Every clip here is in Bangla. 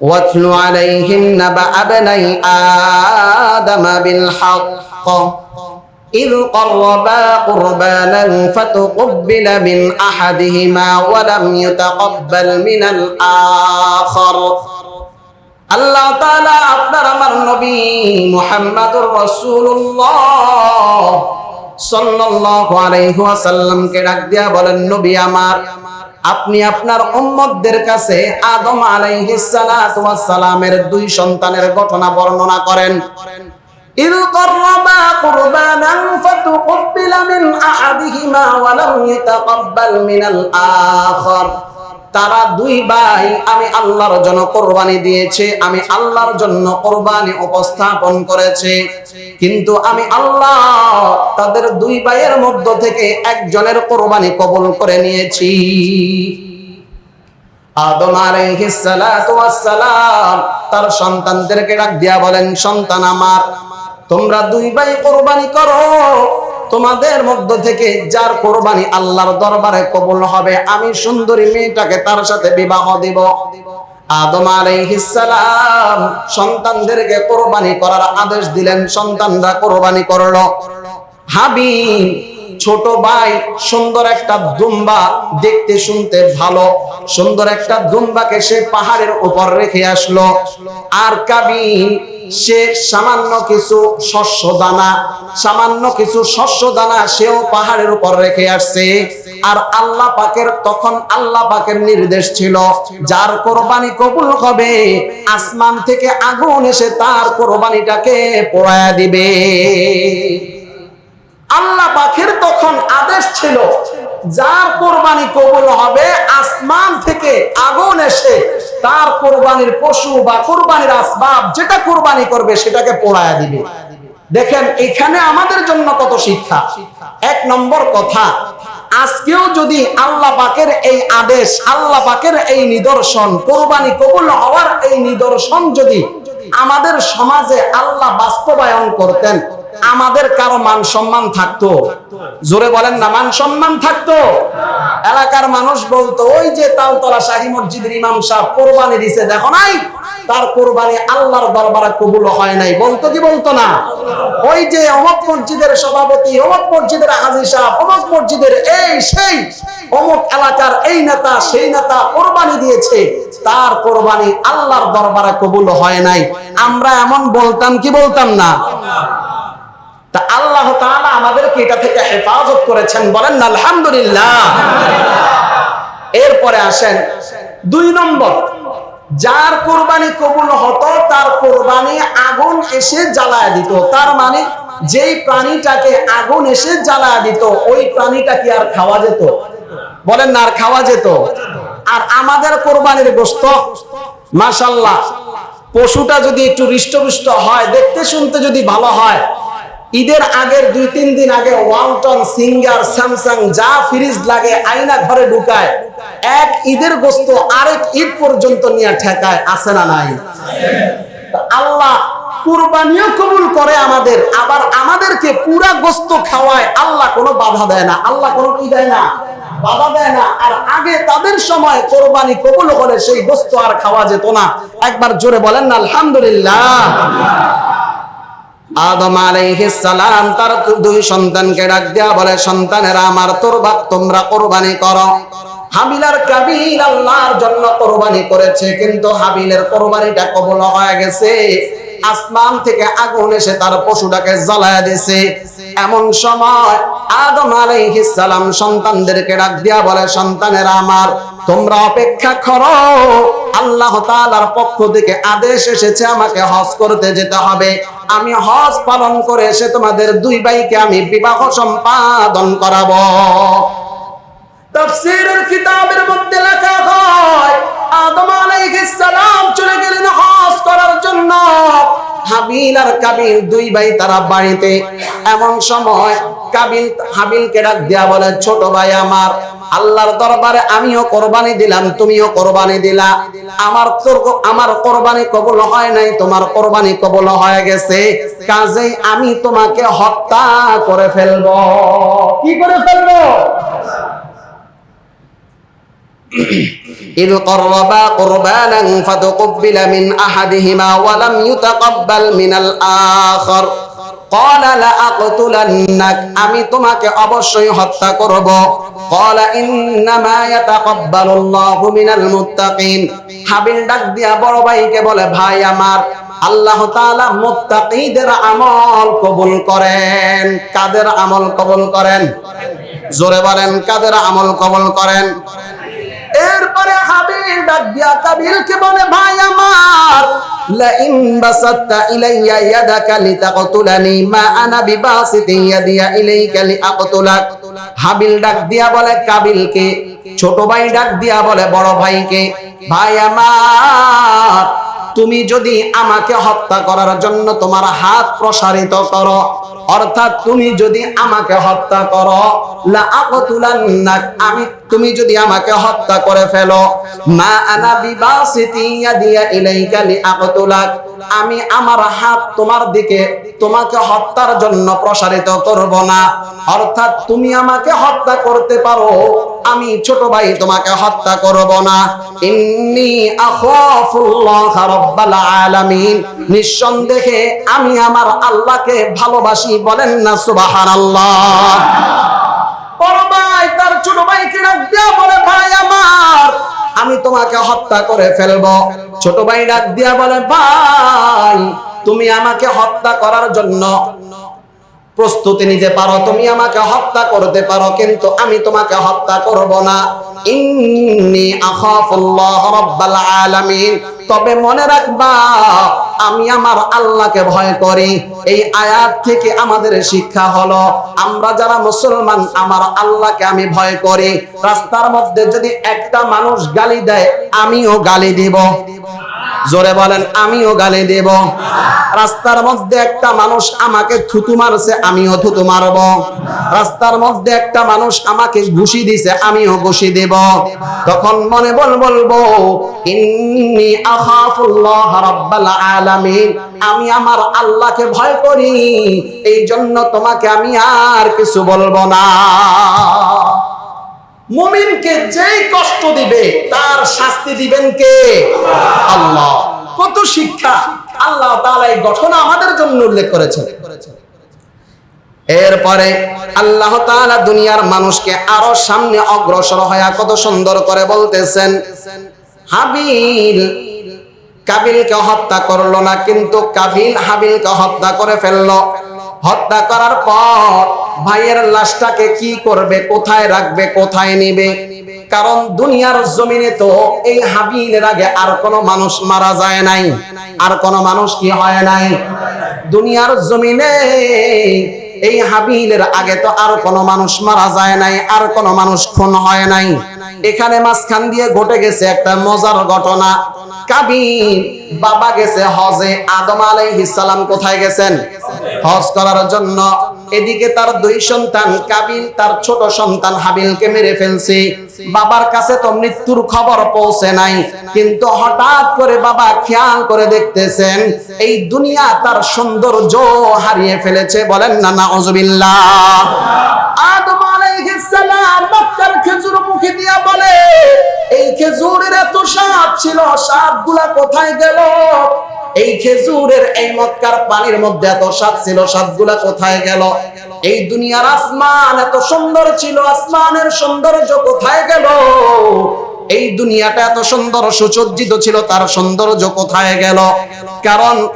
واتل عليهم نبأ ابني آدم بالحق إذ قربا قربانا فتقبل من أحدهما ولم يتقبل من الآخر আল্লাহ তাআলা আপনার আমার নবী মুহাম্মাদুর রাসূলুল্লাহ সাল্লাল্লাহু আলাইহি ওয়াসাল্লামকে ডাক দিয়া বলেন নবী আমার আপনি আপনার উম্মতদের কাছে আদম আলাইহিস সালাতু ওয়াস সালামের দুই সন্তানের ঘটনা বর্ণনা করেন إذ قربا قربانا فتقبل من أحدهما ولم يتقبل من الآخر তারা দুই ভাই, আমি আল্লাহর জন্য কোরবানি দিয়েছে, আমি আল্লাহর জন্য কোরবানি উপস্থাপন করেছে। কিন্তু আমি আল্লাহ তাদের দুই ভাইয়ের মধ্য থেকে একজনের কোরবানি কবুল করে নিয়েছি। তার সন্তানদেরকে ডাক দিয়া বলেন, সন্তান আমার, তোমরা দুই ভাই কোরবানি করো। তোমাদের মধ্য থেকে যার কোরবানি আল্লাহর দরবারে কবুল হবে, আমি সুন্দরী মেয়েটাকে তার সাথে বিবাহ দিব। সন্তানদেরকে কোরবানি করার আদেশ দিলেন, সন্তানরা কোরবানি করল। হাবিব ছোট ভাই সুন্দর একটা দুম্বা দেখতে শুনতে ভালো। সুন্দর একটা দুম্বাকে সে পাহাড়ের উপর রেখে আসলো। আর কাবিল, সে সামান্য কিছু শস্য দানা, সামান্য কিছু শস্য দানা সেও পাহাড়ের উপর রেখে আসছে। আর আল্লাহ পাকের, তখন আল্লাহ পাকের নির্দেশ ছিল, যার কোরবানি কবুল হবে, আসমান থেকে আগুন এসে তার কোরবানিটাকে পোড়ায়া দিবে। আল্লাহ পাখির তখন আদেশ ছিল, যার কোরবানি কবুল হবে, আসমান থেকে আগুন এসে তার কোরবানির পশু বা কোরবানির আসবাব, যেটা কোরবানি করবে সেটাকে পোড়ায় দিবে। দেখেন, এখানে আমাদের জন্য কত শিক্ষা। এক নম্বর কথা, আজকেও যদি আল্লাহ পাকের এই আদেশ, আল্লাহ পাকের এই নিদর্শন, কোরবানি কবুল হওয়ার এই নিদর্শন যদি আমাদের সমাজে আল্লাহ বাস্তবায়ন করতেন আমাদের কারও মান সম্মান থাকতো। জোরে বলেন না, মান সম্মান থাকতো। এলাকার মানুষ বলতো, ওই যে তালতলা শাহী মসজিদের ইমাম সাহেব কোরবানি দিছে, দেখো নাই? তার কোরবানি আল্লাহর দরবারে কবুল হয় নাই। বলতো কি বলতো না? ওই যে অমক মসজিদের সভাপতি, অমক মসজিদের হাজি সাহেব, অমক মসজিদের এই সেই অমুক এলাকার এই নেতা, সেই নেতা কোরবানি দিয়েছে। তার কোরবানি আল্লাহর দরবারে কবুল হয় নাই। আমরা এমন বলতাম কি বলতাম না? তা আল্লাহ তাআলা আমাদেরকে এটা থেকে হেফাজত করেছেন বলেন আলহামদুলিল্লাহ। এরপরে আসেন, দুই নম্বর, যার কোরবানি কবুল হতো, তার কোরবানি আগুন এসে জ্বালায় দিত। তার মানে যেই প্রাণীটাকে আগুন এসে জ্বালায় দিত, ওই প্রাণীটা কি আর খাওয়া যেত? বলেন না, আর খাওয়া যেত। আর আমাদের কোরবানির গোস্ত মাশাল্লাহ পশুটা যদি একটু হৃষ্টপুষ্ট হয়, দেখতে শুনতে যদি ভালো হয় ঈদের আগের দুই, তিন দিন আগে ওয়ালটন সিঙ্গার স্যামসাং যা ফ্রিজ লাগে আয়না ঘরে ঢুকায়, এক ঈদের গোস্ত আরেক ঈদ পর্যন্ত নিয়ে ঠেকায়, আছে না নাই? আল্লাহ কুরবানিও কবুল করে আমাদের, আবার আমাদেরকে পুরা গোস্ত খাওয়ায়, আল্লাহ কোনো বাধা দেয় না, আল্লাহ কোনো কি দেয় না? বাধা দেয় না, আর আগে তাদের সময় কোরবানি কবুল হলে সেই গোস্ত আর খাওয়া যেত না। একবার জোরে বলেন না, আলহামদুলিল্লাহ। আদম আলাইহিস সালাম তার দুই সন্তানকে ডাক দেয়া বলে, সন্তানেরা, আমার তোর বাপ তোমরা কোরবানি করো। হাবিলার কাবিল আল্লাহর জন্য কোরবানি করেছে, কিন্তু হাবিলের কোরবানিটা কবুল হয়ে গেছে। আসমান থেকে আগুন এসে তার পশুটাকে জ্বালায় দিছে। এমন সময় আদম আলাইহিস সালাম সন্তানদেরকে ডাক দিয়া বলে, সন্তানেরা, আমার তোমরা অপেক্ষা করো। আল্লাহ তালার পক্ষ থেকে আদেশ এসেছে আমাকে হজ করতে যেতে হবে। আমি হজ পালন করে এসে তোমাদের দুই ভাইকে আমি বিবাহ সম্পাদন করাবো। তফসিরের কিতাবের মধ্যে লেখা হয় আদম চলে গেলেন হজ করার জন্য। হাবিল আর কাবিল দুই ভাই তারা বাড়িতে। এমন সময় কাবিল, হাবিলকে ডাক দেয়া বলে, ছোট ভাই আমার, আল্লাহর দরবারে আমিও কোরবানি দিলাম, তুমিও কোরবানি দিলা। আমার আমার কোরবানি কবুল হয় নাই, তোমার কোরবানি কবুল হয়ে গেছে। কাজেই আমি তোমাকে হত্যা করে ফেলব। কি করে ফেলব? إذ قربا قربانا فتقبل من أحدهما ولم يتقبل من الآخر قال لأقتلنك আমি তোমাকে অবশ্যই হত্যা করব قال إنما يتقبل الله من المتقين হাবিল ডাক দিয়া বড় ভাইকে বলে ভাই আমার আল্লাহ তাআলা মুত্তাকিদের আমল কবুল করেন কাদের আমল কবুল করেন জোরে বলেন কাদের আমল কবুল করেন এরপরে হাবিল ডাক দিয়া কাবিলকে বলে, ভাই আমার হাবিল ডাক দিয়া বলে, কাবিলকে। ছোট ভাই ডাক দিয়া বলে, বড় ভাইকে। ভাই আমার, তুমি যদি আমাকে হত্যা করার জন্য তোমার হাত প্রসারিত করো, অর্থাৎ তুমি যদি আমাকে হত্যা করো আমি তুমি যদি আমাকে হত্যা করে ফেলো, মা আনা বিবাসিতি ইয়াদিয়া ইলাইকা লিআকতুলাক, আমি আমার হাত তোমার দিকে তোমাকে হত্যার জন্য প্রসারিত করব না। অর্থাৎ তুমি আমাকে হত্যা করতে পারো, আমি ছোট ভাই তোমাকে হত্যা করব না। ইন্নি আখাফুল্লাহ রাব্বাল আলামিন। নিঃসন্দেহে আমি আমার আল্লাহকে ভালোবাসি বলেন না সুবহানাল্লাহ। বড় আমি তোমাকে হত্যা করে ফেলব। ছোট ভাই ডাক দিয়া বলে, ভাই, তুমি আমাকে হত্যা করার জন্য প্রস্তুতি নিতে পারো। তুমি আমাকে হত্যা করতে পারো, কিন্তু আমি তোমাকে হত্যা করব না। ইন্নি আখাফুল্লাহ রাব্বাল আলামিন। তবে মনে রাখবা আমি আমার আল্লাহকে ভয় করি। এই আয়াত থেকে আমাদের শিক্ষা হলো, আমরা যারা মুসলমান, আমার আল্লাহকে আমি ভয় করি। রাস্তার মধ্যে যদি একটা মানুষ গালি দেয়, আমিও গালি দিব। জোরে বলেন, আমিও গালি দেব। রাস্তার মধ্যে একটা মানুষ আমাকে থুতু মারছে, আমিও থুতু মারব। রাস্তার মধ্যে একটা মানুষ আমাকে ঘুষি দিছে, আমিও ঘুষি দেব। তখন মনে বল, বলব, ইন্নি আখাফুল্লাহ রাব্বাল আলামিন আমি আমার আল্লাহকে ভয় করি এই জন্য তোমাকে আমি আর কিছু বলব না। মুমিনকে যেই কষ্ট দিবে, তার শাস্তি দিবেন কে? আল্লাহ। কত শিক্ষা। আল্লাহ তাআলা এই ঘটনা আমাদের জন্য উল্লেখ করেছেন। এরপরে আল্লাহ তাআলা দুনিয়ার মানুষকে আরও সামনে অগ্রসর হয়ে কত সুন্দর করে বলতেছেন, হাবিল কাবিলকে হত্যা করল না, কিন্তু কাবিল হাবিলকে হত্যা করে ফেলল। হত্যা করার পর ভাইয়ের লাশটাকে কি করবে, কোথায় রাখবে, কোথায় নিবে? কারণ দুনিয়ার জমিনে তো এই হাবিলের আগে আর কোনো মানুষ মারা যায় নাই। আর কোনো মানুষ কি হয় নাই? দুনিয়ার জমিনে এই হাবিলের আগে তো আর কোনো মানুষ মারা যায় নাই, আর কোনো মানুষ খুন হয় নাই। এখানে মাঝখান দিয়ে ঘটে গেছে একটা মজার ঘটনা। বাবা গেছে হজে আদম সালাম কোথায় গেছেন? হজ করার জন্য। এদিকে তার দুই সন্তান কাবিল, তার ছোট সন্তান হাবিলকে মেরে ফেলছে। বাবার কাছে তো মৃত্যুর খবর পৌঁছে নাই। কিন্তু হঠাৎ করে বাবা খেয়াল করে দেখতেছেন, এই দুনিয়া তার সৌন্দর্য হারিয়ে ফেলেছে বলেন না না আদম আলাইহিস সালাম মক্কার খেজুর মুখে দিয়া বলে, এই খেজুরের এত স্বাদ ছিল, স্বাদগুলা কোথায় গেল? এই খেজুরের এই মক্কার পানির মধ্যে এত স্বাদ ছিল, স্বাদগুলা কোথায় গেল? এই দুনিয়ার আসমান এত সুন্দর ছিল, আসমানের সৌন্দর্য কোথায় গেল? এই দুনিয়াটা এত সুন্দর, সুসজ্জিত ছিল, তার সৌন্দর্য কোথায় গেল? কারণ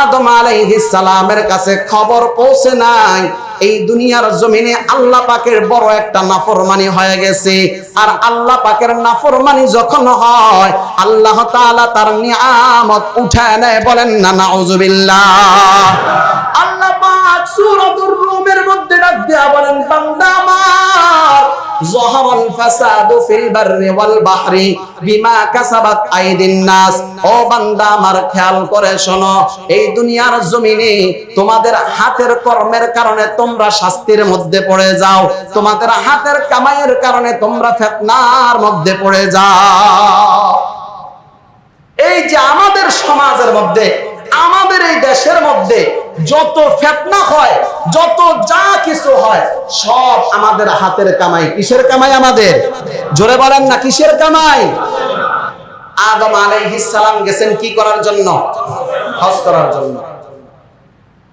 আদম আলাইহিস সালামের কাছে খবর পৌঁছে নাই। এই দুনিয়ার জমিনে আল্লাহ পাকের বড় একটা নাফরমানি হয়ে গেছে। আর আল্লাহ পাকের নাফরমানি যখন হয়, আল্লাহ তাআলা তার নিয়ামত উঠায় নেয় বলেন না, নাউজুবিল্লাহ। জহরাল ফাসাদু বান্দা, আমার খেয়াল করে শোনো, এই দুনিয়ার জমিনে তোমাদের হাতের কর্মের কারণে তোমরা শাস্তির মধ্যে পড়ে যাও। তোমাদের হাতের কামাইয়ের কারণে তোমরা ফিতনার মধ্যে পড়ে যাও। এই যে আমাদের সমাজের মধ্যে, আমাদের এই দেশের মধ্যে যত ফেতনা হয়, যত যা কিছু হয়, সব আমাদের হাতের কামাই। কিসের কামাই আমাদের? জোরে বলেন না, কিসের কামাই? আদম আলাইহিস সালাম গেছেন কি করার জন্য? হজ করার জন্য।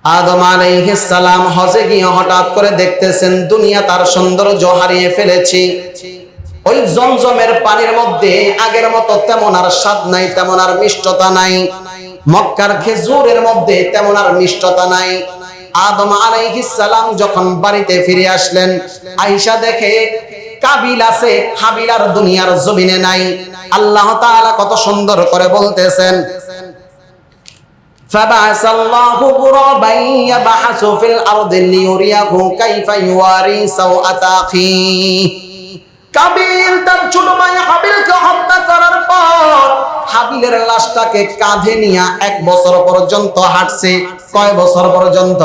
আদম আলাইহিস সালাম হজে গিয়ে হঠাৎ করে দেখতেছেন দুনিয়া তার সৌন্দর্য হারিয়ে ফেলেছি। ওই জমজমের পানির মধ্যে আগের মতো তেমন আর স্বাদ নাই, তেমন আর মিষ্টতা নাই। মক্কার খেজুরের মধ্যে তেমন আর মিষ্টতা নাই আদম আলাইহিস সালাম যখন বাড়িতে ফিরে আসলেন আয়েশা দেখে কাবিল আছে হাবিল আর দুনিয়ার জমিনে নাই আল্লাহ তাআলা কত সুন্দর করে বলতেছেন فبعث الله غرابا يبحث في الأرض ليريه كيف يواري سوءة أخيه কাবিল, তার ছোট ভাই হাবিলকে হত্যা করার পর হাবিলের লাশটাকে কাঁধে নিয়ে এক বছর পর্যন্ত হাঁটছে। কয় বছর পর্যন্ত?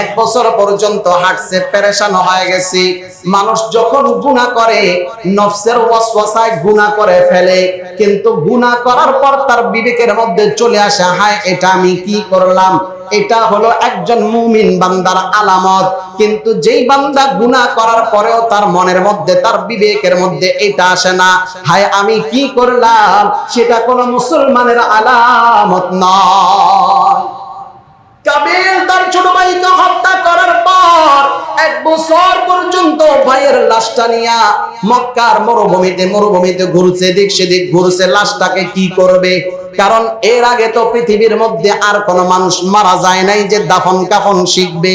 এক বছর পর্যন্ত হাঁটছে, পেরেশান হয়ে গেছি। মানুষ যখন গুনাহ করে, নফসের ওয়াসওয়াসায় গুনাহ করে ফেলে। কিন্তু গুনাহ করার পর তার বিবেকের মধ্যে চলে আসে, হায়, এটা আমি কি করলাম? এটা হলো একজন মুমিন বান্দার আলামত। কিন্তু যেই বান্দা গুনাহ করার পরেও তার মনের মধ্যে, তার বিবেকের মধ্যে এটা আসে না। হায়, আমি কি করলাম? সেটা কোনো মুসলমানের আলামত নয়। কাবিল তার ছোট ভাইকে হত্যা করার পর এক বছর পর্যন্ত ভাইয়ের লাশটা নিয়া মক্কার মরুভূমিতে মরুভূমিতে ঘুরছে দিক সেদিক ঘুরছে, লাশটাকে কি করবে? কারণ এর আগে তো পৃথিবীর মধ্যে আর কোন মানুষ মারা যায় নাই যে দাফন কাফন শিখবে।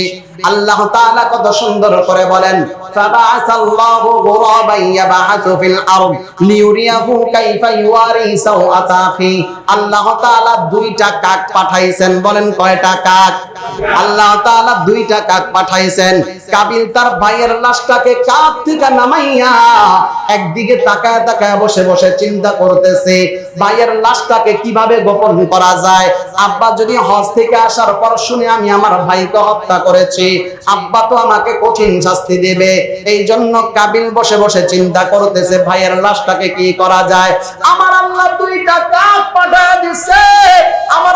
আল্লাহ তাআলা কত সুন্দর করে বলেন فبعث الله غرابا يبحث في الارض ليريه كيف يواري سوءة اخيه আল্লাহ তাআলা দুইটা কাক পাঠাইছেন বলেন কয়টা কাক আল্লাহ তাআলা দুইটা কাক পাঠাইছেন কাবিল তার ভাইয়ের লাশটাকে কাক থেকে নামাইয়া একদিকে তাকায় তাকায় বসে বসে চিন্তা করতেছে ভাইয়ের লাশটাকে কিভাবে গোপন করা যায় আব্বা যদি হজ থেকে আসার পর শুনে আমি আমার ভাইকে হত্যা করেছি আব্বা তো আমাকে কঠিন শাস্তি দেবে। এই জন্য কাবিল বসে বসে চিন্তা করতেছে, ভাইয়ের লাশটাকে কি করা যায়? আমার আল্লাহ দুইটা কাক পাঠায় দিছে। আমার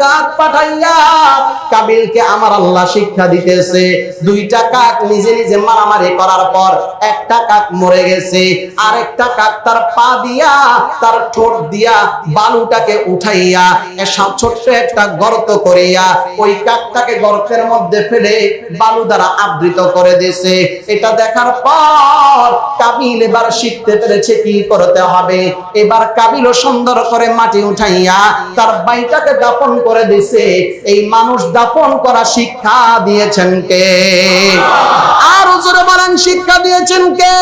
কাক পাঠাইয়া কাবিলকে আমার আল্লাহ শিক্ষা দিতেছে। দুইটা কাক নিজে নিজে মারামারি করার পর একটা কাক মরে গেছে আর একটা কাক তার পা দিয়া, তার ঠোঁট দিয়া বালুটাকে উঠাইয়া ছোট্ট একটা গর্ত করিয়া ওই কাকটাকে গর্তের মধ্যে ফেলে বালু দ্বারা আবৃত করে দিয়েছে এটা দেখার পর কাবিল এবার শিখতে পেরেছে কি করতে হবে। এবার কাবিলও সুন্দর করে মাটি উঠাইয়া তার বাইটাকে দাফন করে দিছে এই মানুষ দাফন করা শিক্ষা দিয়েছেন কে আর জোরে বলেন শিক্ষা দিয়েছেন কে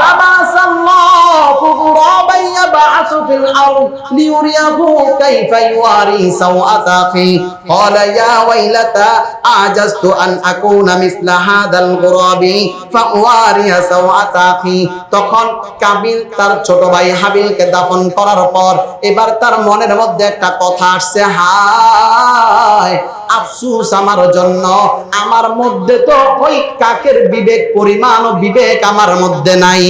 فبعث الله غرابا يبعث في الأرض ليريه كيف يواري سوءة أخيه قال يا ويلتى أعجزت أن أكون مثل هذا الغراب فأواري سوءة أخي তখন কাবিল তার ছোট ভাই হাবিলকে দাফন করার পর এবার তার মনের মধ্যে একটা কথা আসছে, হায়, আফসুস আমার জন্য। আমার মধ্যে তো ওই কাকের বিবেক, পরিমাণ ও বিবেক আমার মধ্যে নাই।